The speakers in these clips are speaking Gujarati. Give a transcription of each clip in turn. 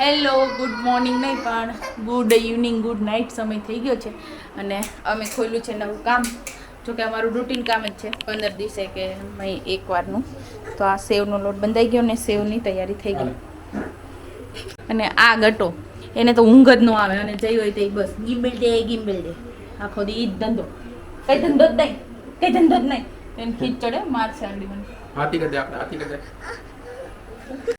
હેલો, ગુડ મોર્નિંગ નહીં, પણ ગુડ ઇવનિંગ, ગુડ નાઇટ સમય થઈ ગયો છે. અને અમે ખોલ્યું છે નવું કામ. જો કે અમારું રૂટીન કામ જ છે. પંદર દિવસે કે એક એકવારનું તો આ સેવનો લોટ બંધાઈ ગયો ને સેવની તૈયારી થઈ ગઈ. અને આ ગટો, એને તો ઊંઘ જ ન આવે. અને જઈ હોય તો બસ, ગિમ્બલ દે ગિમ્બલ દે. આખો દી ઈ ધંધો. કઈ ધંધો જ નહીં, કઈ ધંધો જ નહીં. એને ખીચ ચડે મારશે આંડી મને. હાથી કદે આપણે હાથી કરી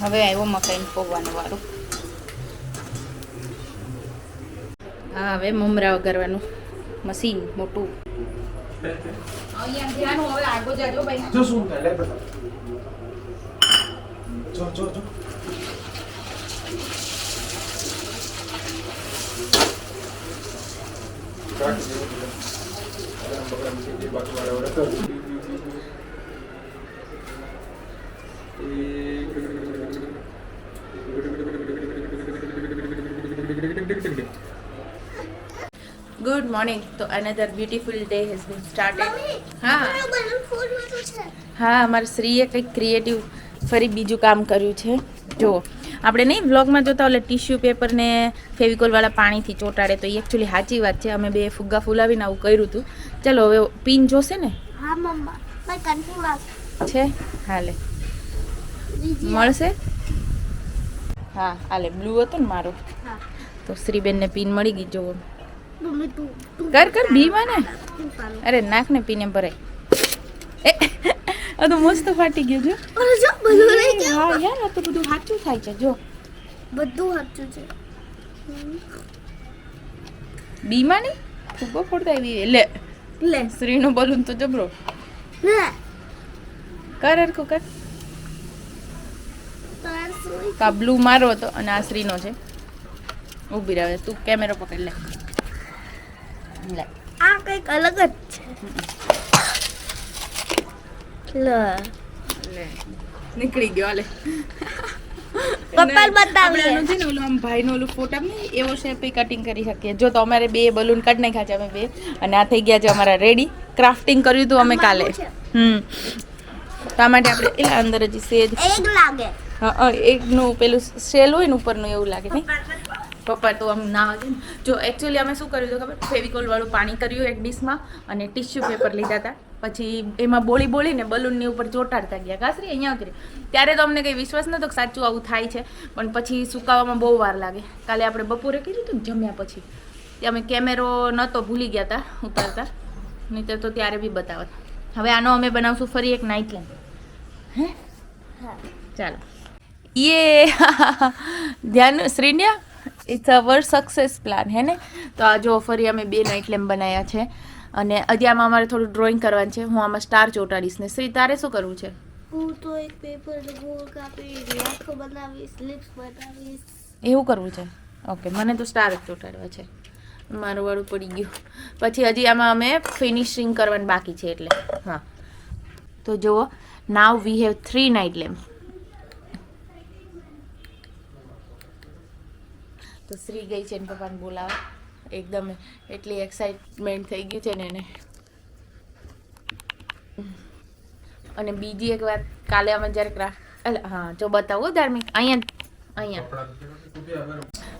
હવે આવ્યો મકાઈ પોવાનું વાળું હા હવે મમરા વગાડવાનું મશીન મોટું. અહીંયા ધ્યાન હવે આગો જાજો ભાઈ જો શું થાય લે બતા જો જો જો ગુડ મોર્નિંગ તો another beautiful day has been started હા. હા અમારા શ્રીએ કંઈક ક્રિએટિવ ફરી બીજું કામ કર્યું છે. જો આપણે નહીં વ્લોગમાં જોતા ઓલે ટીશ્યુ પેપરને ફેવિકોલવાળા પાણીથી ચોંટાડે તો એ એકચ્યુઅલી સાચી વાત છે. અમે બે ફુગ્ગા ફૂલાવીને આવું કર્યું હતું. ચલો હવે પિન જોશે ને? હા મમ્મા. છે? હાલે. મળશે? હા હાલે. બ્લુ હતો ને મારો? હા. તો શ્રીબેનને પિન મળી ગઈ જો મમ્મી તું તું કર કર બીમાં ને અરે નાક ને પીને ભરાય. એ આ તો મસ્ત ફાટી ગયું છે અરે જો બધું રહી ગયું. હા યાર આ તો બધું સાચું થાય છે જો. બધું સાચું છે. બીમાં નહીં ફૂગો ફોડતા આવી લે. લે. શ્રીનો બલૂન તો જબરો. લે. કર અરકો કર. તાર સુઈ કા બ્લુ મારો હતો અને આ શ્રીનો છે. ઊભી રહે તું કેમેરો પકડ લે. આ કંઈક અલગ જ છે. લે. નીકળી ગયો લે. કપાલ બતાવીએ. આપણે છે ને ઓલું આમ ભાઈનો ઓલું ફોટા નહીં એવો શેપ કટિંગ કરી શકીએ. જો તો અમારે બે બલૂન કાઢ નાખ્યા છે અમે બે. અને આ થઈ ગયા છે અમારા રેડી ક્રાફ્ટિંગ કર્યું હતું અમે કાલે. હમ. તો આ માટે આપણે એલા અંદર હજી સેજ એક લાગે. હા, એકનું પેલું સેલ હોય ને ઉપરનું એવું લાગે નહીં? પપ્પા તો આમ ના વાગે જો એકચ્યુઅલી અમે શું કર્યું હતું ખબર? ફેવિકોલ વાળું પાણી કર્યું એક ડીશમાં અને ટિશ્યુ પેપર લીધા હતા. પછી એમાં બોળી બોળીને બલૂનની ઉપર ચોટાડતા ગયા. કાસરી અહીંયા ઉતરી. ત્યારે તો અમને કંઈ વિશ્વાસ નહોતો કે સાચું આવું થાય છે. પણ પછી સુકાવામાં બહુ વાર લાગે. કાલે આપણે બપોરે કીધું હતું ને જમ્યા પછી. તે અમે કેમેરો નહોતો ભૂલી ગયા હતા ઉતારતા. નહીં તો ત્યારે બી બતાવત. હવે આનો અમે બનાવશું ફરી એક નાઇટ લેમ્પ હે? હા. ચાલો. યે! ધ્યાન Shreenya? It's our success plan હે ને? તો આ જો ફરી અમે બે નાઇટ લેમ્પ બનાવ્યા છે. અને હજી આમાં અમારે થોડું ડ્રોઈંગ કરવાનું છે. હું આમાં સ્ટાર ચોંટાડીશ ને. શ્રી તારે શું કરવું છે? હું તો એક પેપર ગોળ કાપી લાખો બનાવીશ લિપ્સ બનાવીશ. એવું કરવું છે? ઓકે મને તો સ્ટાર જ ચોંટાડવા છે. મારું વાળું પડી ગયું. પછી હજી આમાં અમે ફિનિશિંગ કરવાનું બાકી છે એટલે. હા. તો જુઓ now we have three night lamp તો શ્રી ગઈ છે ને પપ્પાને બોલાવે એકદમ એટલી એક્સાઇટમેન્ટ થઈ ગઈ છે ને એને. અને બીજી એક વાત, કાલે અમે જ્યારે ક્રાફ્ટ હા, જો બતાવો ધાર્મિક, અહીંયા અહીંયા.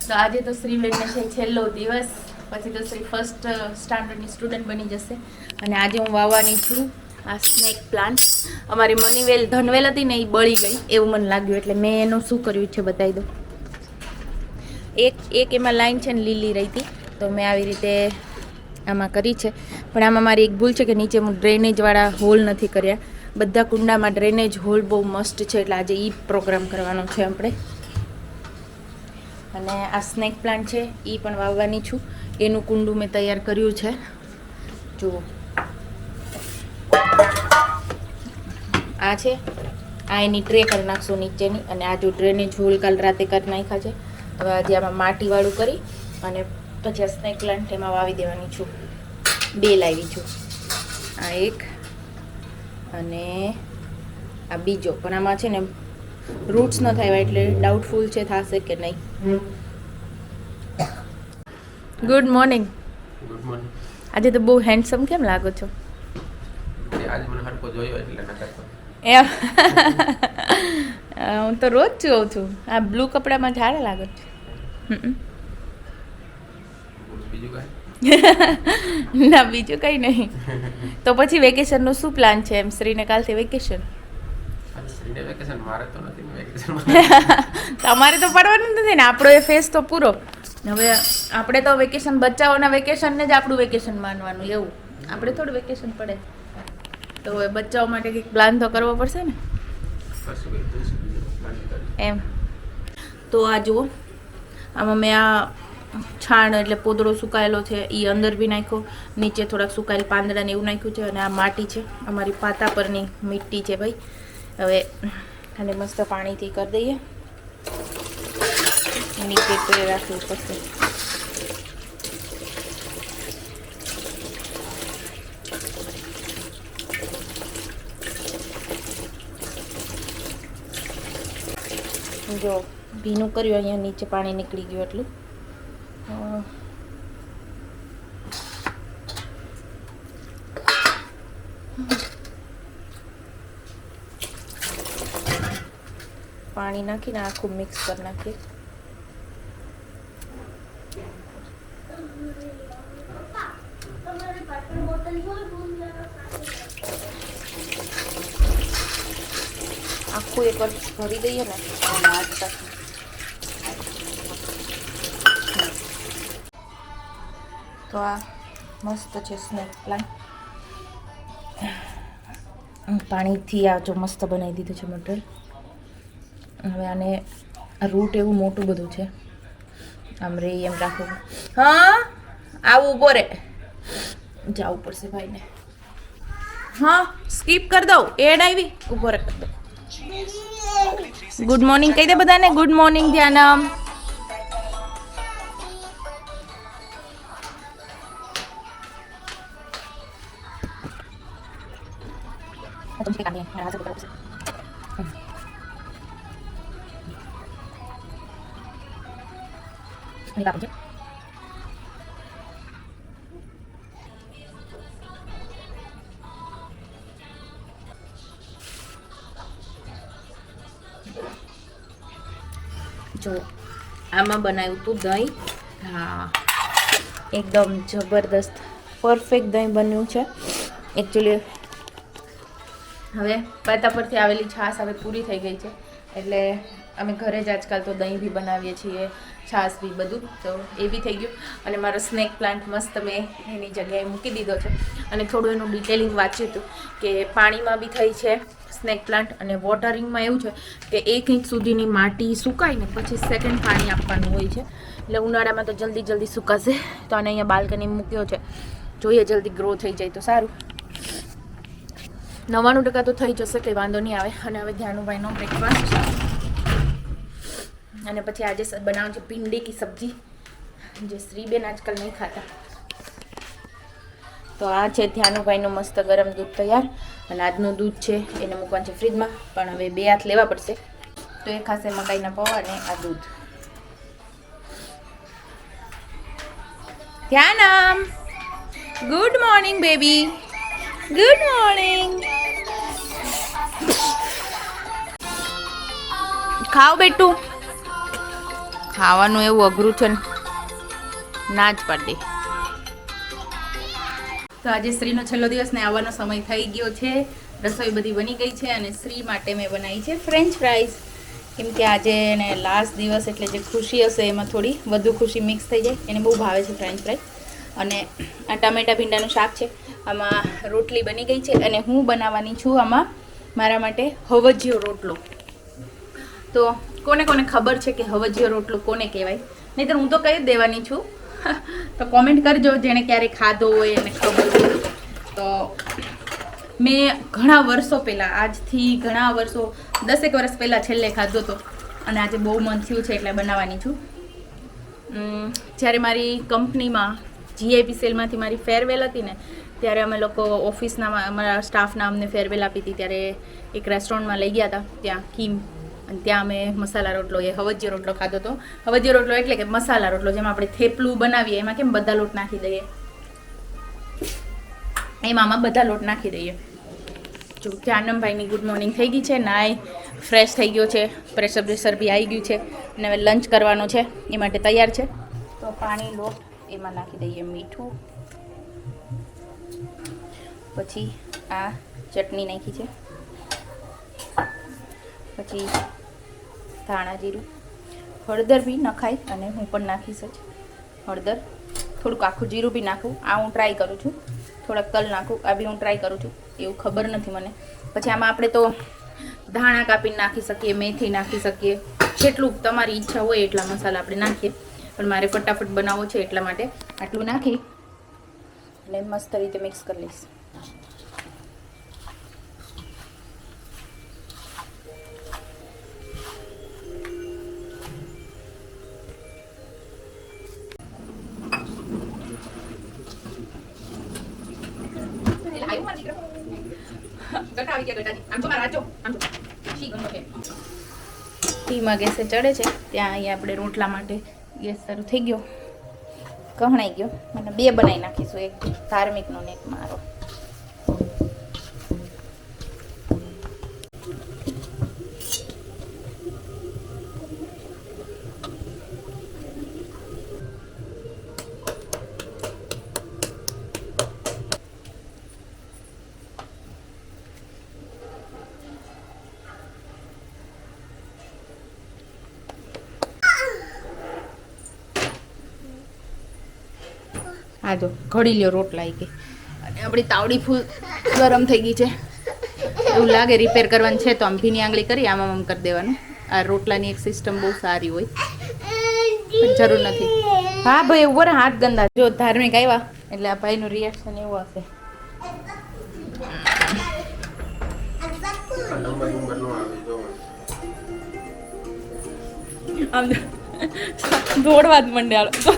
તો આજે તો શ્રીબેનને છે છેલ્લો દિવસ, પછી તો શ્રી ફર્સ્ટ સ્ટાન્ડર્ડની સ્ટુડન્ટ બની જશે. અને આજે હું વાવવાની છું આ સ્નેક પ્લાન્ટ અમારી મનીવેલ, ધનવેલ હતી ને એ બળી ગઈ, એવું મને લાગ્યું, એટલે મેં એનું શું કર્યું છે બતાવી દઉં. એક એક એમાં લાઈન છે ને લીલી રહી હતી. તો મેં આવી રીતે આમાં કરી છે. પણ આમાં મારી એક ભૂલ છે કે નીચે હું ડ્રેનેજવાળા હોલ નથી કર્યા. બધા કુંડામાં ડ્રેનેજ હોલ બહુ મસ્ત છે, એટલે આજે એ પ્રોગ્રામ કરવાનો છે આપણે. અને આ સ્નેક પ્લાન્ટ છે એ પણ વાવવાની છું. એનું કુંડું મેં તૈયાર કર્યું છે. જુઓ. આ છે. આ એની ટ્રે કરી નાખશું નીચેની. અને આ જો ડ્રેનેજ હોલ કાલ રાતે કરી નાખ્યા છે. હવે આજે આમાં માટીવાળું કરી અને પછી આ સ્નેક પ્લાન્ટ એમાં વાવી દેવાની છું. બે લાવી છું. આ એક અને આ બીજો. પણ આમાં છે ને રૂટ્સ ન થાય એટલે ડાઉટફુલ છે થશે કે નહીં. ગુડ મોર્નિંગ ગુડ મોર્નિંગ આજે તો બહુ હેન્ડસમ કેમ લાગો છો? આજે મને હરકો જોયો એટલે એમ હું તો રોજ જોઉં છું. આ બ્લુ કપડામાં સારા લાગો છો. ના બીજું કંઈ નહીં. તો પછી વેકેશનનું શું પ્લાન છે એમ? શ્રીને કાલથી વેકેશન વેકેશન મારે નથી વેકેશન તમારે તો પડવાનું નથી ને આપણો એ ફેસ તો પૂરો. હવે આપણે તો વેકેશન બચ્ચાઓના વેકેશનને જ આપણું વેકેશન માનવાનું એવું. આપણે થોડું વેકેશન પડે. તો હવે બચ્ચાઓ માટે કંઈક પ્લાન તો કરવો પડશે ને? એમ. તો આ જુઓ. આમાં મેં આ છાણ એટલે પોદળો સુકાયેલો છે એ અંદર બી નાખ્યો. નીચે થોડાક સુકાયેલ પાંદડા ને એવું નાખ્યું છે અને આ માટી છે, અમારી પાતા પરની મીઠી છે ભાઈ. હવે અને મસ્ત પાણીથી કરી દઈએ. નીચે ટ્રે રાખવી પડશે. જો ભીનું કર્યું, અહીંયા નીચે પાણી નીકળી ગયું એટલું. પાણી નાખીને આખું મિક્સ કરી નાખીએ. આખું એક વાર ભરી દઈએ ને આમ હાથ સાથે. તો આ મસ્ત છે સ્નેક પ્લાન્ટ પાણીથી આ જો મસ્ત બનાવી દીધું છે મટર હવે આને રૂટ એવું મોટું બધું છે આમ રે એમ રાખવું હા આવું ઊભો રે જવું પડશે ભાઈને હા સ્કીપ કરી દઉં એડ આવી ઊભો રે કરી દઉં ગુડ મોર્નિંગ કહી દે બધાને ગુડ મોર્નિંગ ધ્યાનમ જો આમાં બનાવ્યું હતું દહીં હા એકદમ જબરદસ્ત પરફેક્ટ દહીં બન્યું છે એકચ્યુઅલી હવે પાતા પરથી આવેલી છાશ હવે પૂરી થઈ ગઈ છે. એટલે અમે ઘરે જ આજકાલ તો દહીં બી બનાવીએ છીએ, છાશ બી બધું. તો એ બી થઈ ગયું. અને મારો સ્નેક પ્લાન્ટ મસ્ત મેં એની જગ્યાએ મૂકી દીધો છે. અને થોડું એનું ડિટેલિંગ વાંચ્યું હતું કે પાણીમાં બી થઈ છે સ્નેક પ્લાન્ટ અને વોટરિંગમાં એવું છે કે એક ઇંચ સુધીની માટી સુકાઈને પછી સેકન્ડ પાણી આપવાનું હોય છે. એટલે ઉનાળામાં તો જલ્દી જલ્દી સુકાશે. તો આને અહીંયા બાલ્કની મૂક્યો છે. જોઈએ જલ્દી ગ્રો થઈ જાય તો સારું. નવ્વાણું ટકા તો થઈ જશે, કંઈ વાંધો નહીં આવે. અને હવે ધ્યાનુભાઈનો બ્રેકફાસ્ટ અને પછી આજે બનાવું છે ભીંડી કી સબ્જી. જે શ્રીબેન આજકાલ નહીં ખાતા. તો આ છે ધ્યાનુભાઈનું મસ્ત ગરમ દૂધ તૈયાર. અને આજનું દૂધ છે એને મૂકવાનું છે ફ્રીજમાં. પણ હવે બે હાથ લેવા પડશે. તો એ ખાસે મકાઈના પૌવા અને આ દૂધ. ધ્યાનમ. Good morning baby good morning ખાઓ બેટું. ખાવાનું એવું અઘરું છે ને. ના જ પાડી તો આજે શ્રીનો છેલ્લો દિવસ ને આવવાનો સમય થઈ ગયો છે. રસોઈ બધી બની ગઈ છે અને શ્રી માટે મેં બનાવી છે ફ્રેન્ચ ફ્રાઈઝ કેમ કે આજે એને લાસ્ટ દિવસ એટલે જે ખુશી હશે એમાં થોડી વધુ ખુશી મિક્સ થઈ જાય. એને બહુ ભાવે છે ફ્રેન્ચ ફ્રાઈઝ અને આ ટામેટા ભીંડાનું શાક છે. આમાં રોટલી બની ગઈ છે અને હું બનાવવાની છું આમાં મારા માટે હવજીયો રોટલો. તો કોને કોને ખબર છે કે હવજીયો રોટલો કોને કહેવાય? નહીંતર હું તો કહી દેવાની છું. તો કોમેન્ટ કરજો જેણે ક્યારે ખાધો હોય એને ખબર હોય. તો મેં ઘણા વર્ષો પહેલાં, આજથી ઘણા વર્ષો, દસેક વર્ષ પહેલાં છેલ્લે ખાધો હતો અને આજે બહુ મન થયું છે એટલે બનાવવાની છું. જ્યારે મારી કંપનીમાં જીઆઈપી સેલમાંથી મારી ફેરવેલ હતી ને ત્યારે અમે લોકો ઓફિસના અમારા સ્ટાફના અમને ફેરવેલ આપી હતી. ત્યારે એક રેસ્ટોરન્ટમાં લઈ ગયા હતા, ત્યાં કીમ અને ત્યાં અમે મસાલા રોટલો એ હવજિયો રોટલો ખાધો હતો. હવજિયો રોટલો એટલે કે મસાલા રોટલો, જેમાં આપણે થેપલું બનાવીએ, એમાં કેમ બધા લોટ નાખી દઈએ? એમાં આમાં બધા લોટ નાખી દઈએ. જો જાનમભાઈની ગુડ મોર્નિંગ થઈ ગઈ છે નાય ફ્રેશ થઈ ગયો છે પ્રેશર પ્રેશર બી આવી ગયું છે. અને હવે લંચ કરવાનો છે, એ માટે તૈયાર છે. તો પાણી લોટ એમાં નાખી દઈએ મીઠું. પછી આ ચટણી નાખી છે. પછી ધાણા જીરું. હળદર બી નખાય અને હું પણ નાખીશ જ. હળદર. થોડુંક આખું જીરું બી નાખું. આ હું ટ્રાય કરું છું. થોડાક તલ નાખું. આ બી હું ટ્રાય કરું છું. એવું ખબર નથી મને. પછી આમાં આપણે તો ધાણા કાપીને નાખી શકીએ, મેથી નાખી શકીએ. જેટલું તમારી ઈચ્છા હોય એટલા મસાલા આપણે નાખીએ. પણ મારે ફટાફટ બનાવવો છે એટલા માટે. આટલું નાખી અને મસ્ત રીતે મિક્સ કરી લઈશ. ધીમા ગેસે ચડે છે, ત્યાં અહીંયા આપણે રોટલા માટે ગેસ શરૂ થઈ ગયો. કહણાઈ ગયો. અને બે બનાવી નાખીશું, એક ધાર્મિકનો ને એક મારો. આ જો, ઘડી લ્યો રોટલા આવી ગઈ અને આપણી તાવડી ફૂલ ગરમ થઈ ગઈ છે. એવું લાગે રિપેર કરવાનું છે તો આમ ભીની આંગળી કરી, આમ આમ કરી દેવાનું. આ રોટલાની એક સિસ્ટમ બહુ સારી હોય. જરૂર નથી. હા ભાઈ એવું ઉપર હાથ ગંદા. જો ધાર્મિક આવ્યા એટલે આ ભાઈનું રિએક્શન એવું હશે. દોડવા જ મંડે આલો કંઈક ને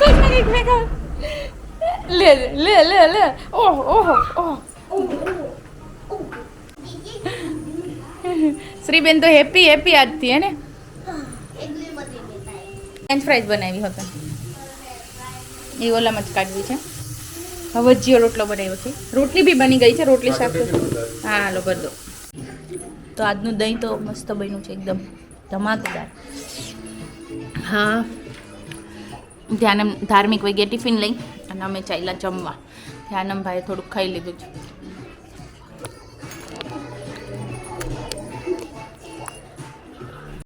કંઈક ભેગા લે લે લે લે ઓહ ઓહો ઓહ શ્રીબેન તો હેપી હેપી આજથી હે ને ફ્રેન્ચ ફ્રાઈઝ બનાવી હતા. એ ઓલામાં જ કાઢવી છે. હવે જીઓ રોટલો બનાવ્યો છે. રોટલી બી બની ગઈ છે રોટલી શાક હા હાલો બધો. તો આજનું દહીં તો મસ્ત બન્યું છે એકદમ. ધમાકેદાર. હા. ધ્યાનમ ધાર્મિક વૈગે ટિફિન લઈ અને અમે ચાલ્યા જમવા. ધ્યાનમ ભાઈએ થોડુંક ખાઈ લીધું છે.